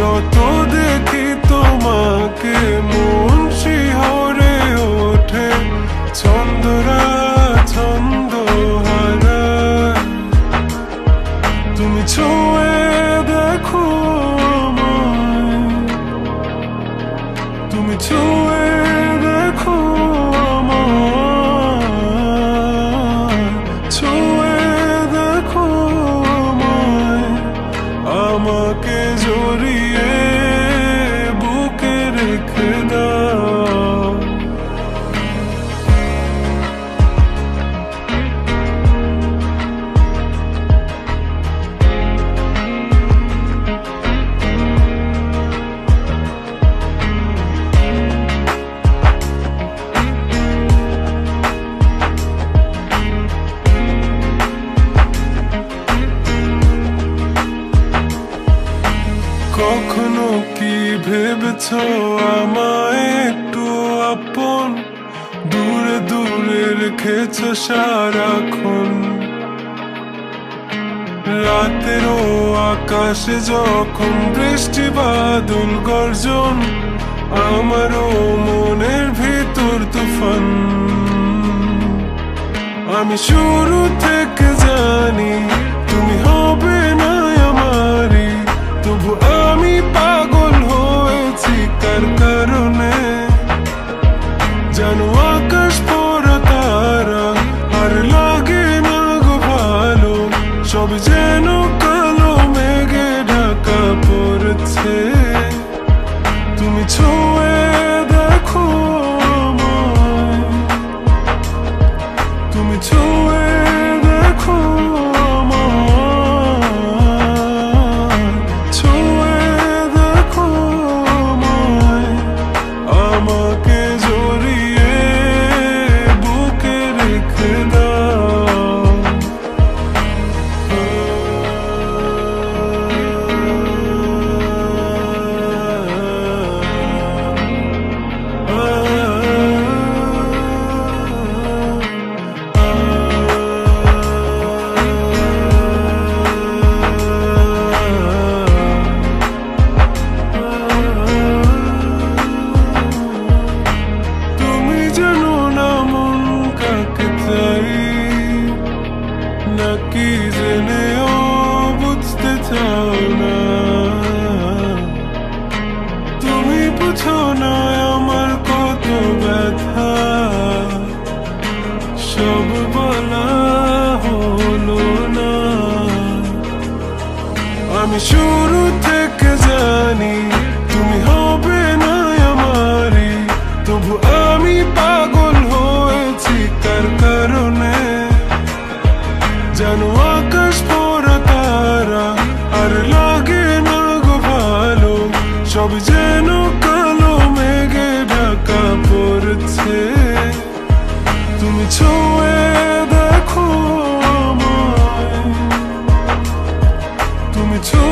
যত দেখি তোমাকে ভেবেছ আমায় একটু আপন। দূরে দূরে রেখেছ সারাক্ষণ। রাতেরও আকাশে যখন বৃষ্টি বাদল গর্জন, আমারও মনের ভিতর তুফান। আমি শুরু থেকে জানি তুমি বুঝো না আমার কত ব্যথা সব বলা হলো না আমি শুরু থেকে জানি তুমি হবে না আমারই তবু আমি পাগল হয়েছি কার আর লাগে না গো ভালো, সব যেন কালো মেঘে ঢাকা পড়ছে। তুমি ছোঁয়ে দেখো আমায়। তুমি ছুঁয়ে